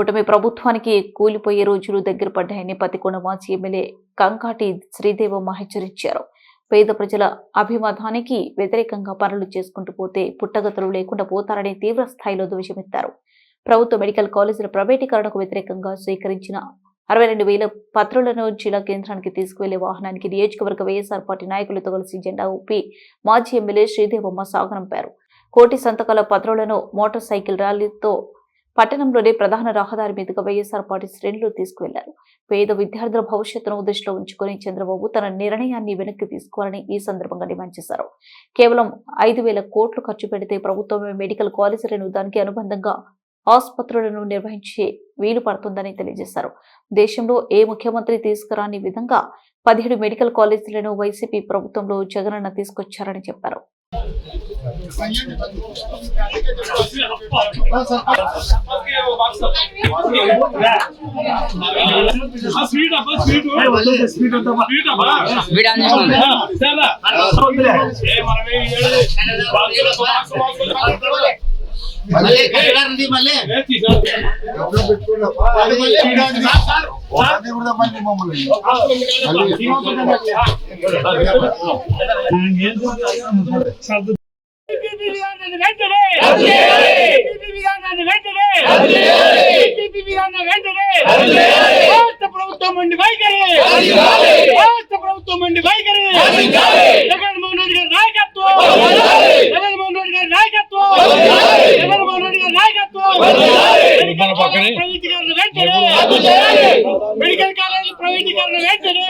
కూటమి ప్రభుత్వానికి కూలిపోయే రోజులు దగ్గర పడ్డాయని పతికొండ మాజీ ఎమ్మెల్యే కంకాటి శ్రీదేవమ్మ హెచ్చరించారు పేద ప్రజల అభిమతానికి వ్యతిరేకంగా పనులు చేసుకుంటూ పోతే పుట్టగతులు లేకుండా పోతారని తీవ్ర స్థాయిలో ధ్వజమెత్తారు ప్రభుత్వ మెడికల్ కాలేజీల ప్రైవేటీకరణకు వ్యతిరేకంగా స్వీకరించిన అరవై రెండు వేల పత్రులను జిల్లా కేంద్రానికి తీసుకువెళ్ళే వాహనానికి నియోజకవర్గ వైఎస్ఆర్ పార్టీ నాయకులతో కలిసి జెండా ఊపి మాజీ ఎమ్మెల్యే శ్రీదేవమ్మ సాగనంపారు. కోటి సంతకాల పత్రులను మోటార్ సైకిల్ ర్యాలీతో పట్టణంలోని ప్రధాన రహదారి మీదుగా వైఎస్ఆర్ పార్టీ శ్రేణులు తీసుకువెళ్ళారు. పేద విద్యార్థుల భవిష్యత్తును దృష్టిలో ఉంచుకొని చంద్రబాబు తన నిర్ణయాన్ని వెనక్కి తీసుకోవాలని ఈ సందర్భంగా డిమాండ్ చేశారు. కేవలం ఐదు వేల కోట్లు ఖర్చు పెడితే ప్రభుత్వమే మెడికల్ కాలేజీలను దానికి అనుబంధంగా ఆసుపత్రులను నిర్వహించే వీలు పడుతుందని తెలియజేశారు. దేశంలో ఏ ముఖ్యమంత్రి తీసుకురాని విధంగా పదిహేడు మెడికల్ కాలేజీలను వైసీపీ ప్రభుత్వంలో జగనన్న తీసుకొచ్చారని చెప్పారు. స్వీట్ అబ్బా స్వీట్ స్వీట్ అబ్బా స్వీట్ అబ్బా వీడు ఆన్ చేసుకోండి. చాలా ఏ మనమే ఏడు బాక్సులు బాక్స్ బాక్సులు మళ్ళీ కట్టడారండి మళ్ళీ ఏ తీసా అది మళ్ళీ చూడండి. అది కూడా మళ్ళీ మమ్మల్ని టీపీ విధానాన్ని వెంటనే టీపీ విధానాన్ని వెంటనే టీపీ విధానాన్ని వెంటనే రాష్ట్ర ప్రభుత్వం ఉండి వైఖరి రాష్ట్ర ప్రభుత్వం ఉండి వైఖరి గారి నాయకత్వం మెడికల్ కాలేజ్ ప్రైవేటీకరణ వెంటనే మెడికల్ కాలేజ్ ప్రైవేటీకరణ వెంటనే